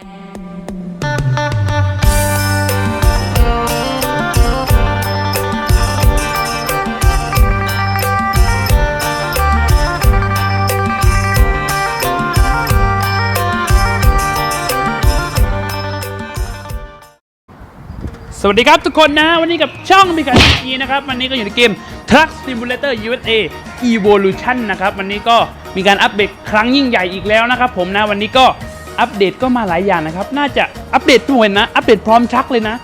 สวัสดีครับทุกคนนะ วันนี้กับช่องมีการทีนะครับ วันนี้ก็อยู่ในเกม Truck Simulator USA Evolution นะครับ วันนี้ก็มีการอัปเดตครั้งยิ่งใหญ่อีกแล้วนะครับผมนะ วันนี้ก็ อัปเดตก็มาหลายอย่างนะครับ น่าจะอัปเดตด้วยนนะ อัปเดตพร้อมชักเลยนะ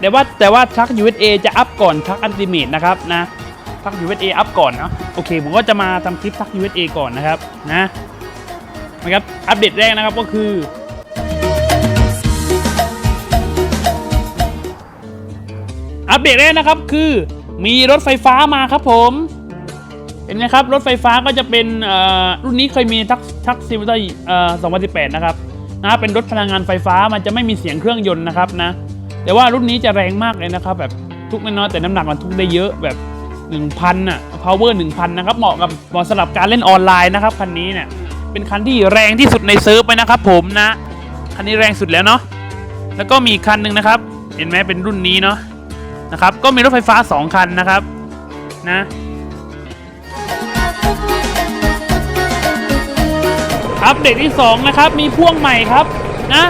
แต่ว่าแต่ว่าชัก USA จะอัปก่อนชักอันติเมตนะครับนะชัก USA อัปก่อนนะโอเค ผมก็จะมาทำคลิปชัก USA ก่อนนะครับนะนะครับ อัปเดตแรกนะครับก็คืออัปเดตแรกนะครับคือมีรถไฟฟ้ามาครับผม เห็นไหมครับ รถไฟฟ้าก็จะเป็นรุ่นนี้เคยมีทักทักซิมเตอร์เอ่อ2018 นะครับนะเป็นรถพลังงานไฟฟ้ามันจะไม่มีเสียงเครื่องยนต์นะครับนะแต่ว่ารุ่นนี้จะแรงมากเลยนะครับ แบบทุกน้อยแต่น้ำหนักมันทุกได้เยอะแบบ 1,000น่ะ power 1,000 นะครับ เหมาะกับเหมาะสำหรับการเล่นออนไลน์นะครับคันนี้เนี่ยเป็นคันที่แรงที่สุดในเซิร์ฟไปนะครับ ผมนะคันนี้แรงสุดแล้วเนาะแล้วก็มีคันหนึ่งนะครับ เห็นไหมเป็นรุ่นนี้เนาะนะครับ ก็มีรถไฟฟ้า 2 คันนะครับนะ อัปเดตที่ 2 นะครับ มีพ่วงใหม่ครับนะ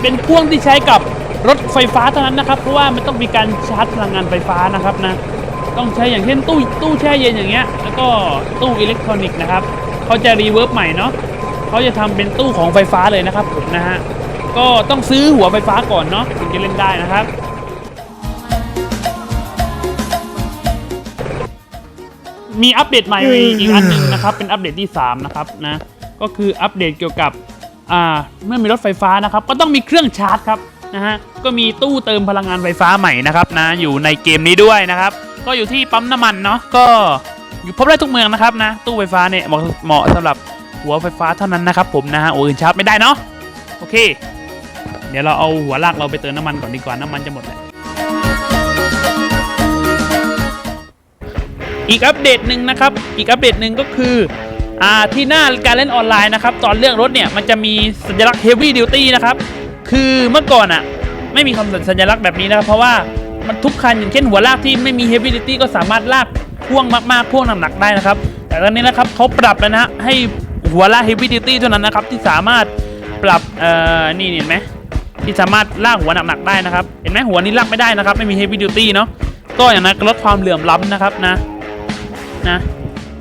เป็นพ่วงที่ใช้กับรถไฟฟ้าเท่านั้นนะครับ เพราะว่ามันต้องมีการชาร์จพลังงานไฟฟ้านะครับนะต้องใช้อย่างเช่นตู้ตู้แช่เย็นอย่างเงี้ยแล้วก็ตู้อิเล็กทรอนิกส์นะครับเขาจะรีเวิร์บใหม่เนาะเขาจะทำเป็นตู้ของไฟฟ้าเลยนะครับผมนะฮะก็ต้องซื้อหัวไฟฟ้าก่อนเนาะถึงจะเล่นได้นะครับ มีอัปเดตใหม่อีกอันหนึ่งนะครับ เป็นอัปเดตที่ 3 นะครับนะก็คืออัปเดตเกี่ยวกับอ่าเมื่อมีรถไฟฟ้านะครับ ก็ต้องมีเครื่องชาร์จครับนะฮะก็มีตู้เติมพลังงานไฟฟ้าใหม่นะครับนะอยู่ในเกมนี้ด้วยนะครับ ก็อยู่ที่ปั๊มน้ำมันเนาะก็อยู่พบได้ทุกเมืองนะครับนะ ตู้ไฟฟ้าเนี่ยเหมาะเหมาะสำหรับหัวไฟฟ้าเท่านั้นนะครับ ผมนะฮะโอ้อื่นชาร์จไม่ได้เนาะโอเค เดี๋ยวเราเอาหัวลากเราไปเติมน้ำมันก่อนดีกว่าน้ำมันจะหมดแล้ว อีกอัปเดตหนึ่งนะครับ อีกอัปเดตหนึ่งก็คืออ่าที่หน้าการเล่นออนไลน์นะครับ ตอนเลือกรถเนี่ยมันจะมีสัญลักษณ์ Heavy Duty นะครับ คือเมื่อก่อนอะไม่มีคำสัญลักษณ์แบบนี้นะครับ เพราะว่ามันทุกคันอย่างเช่นหัวลากที่ไม่มี Heavy Duty ก็สามารถลากพ่วงมากๆพ่วงหนักๆได้นะครับ แต่ตอนนี้นะครับเขาปรับแล้วนะให้หัวลาก Heavy Duty เท่านั้นนะครับที่สามารถปรับเอ่อนี่เห็นไหมที่สามารถลากหัวหนักๆได้นะครับ เห็นไหมหัวนี้ลากไม่ได้นะครับ ไม่มี Heavy Duty เนาะก็อย่างนั้นลดความเหลื่อมล้ำนะครับนะ นะ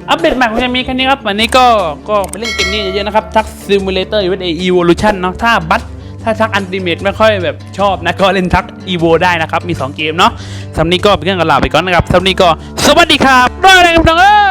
อัปเดตใหม่ของเกมนี้แค่นี้ครับวันนี้ก็ก็ไปเล่นเกมนี้เยอะๆนะครับ ทักซิมูเลเตอร์อีเวนเออีโวลูชันเนาะถ้าบัตถ้าทักอันติเมตไม่ค่อยแบบชอบนะก็เล่นทักอีโวได้นะครับ มี 2 เกมเนาะสำนี้ก็เป็นเรื่องกันลาไปก่อนนะครับสำนี้ก็สวัสดีครับด้วยนะครับน้องเอ้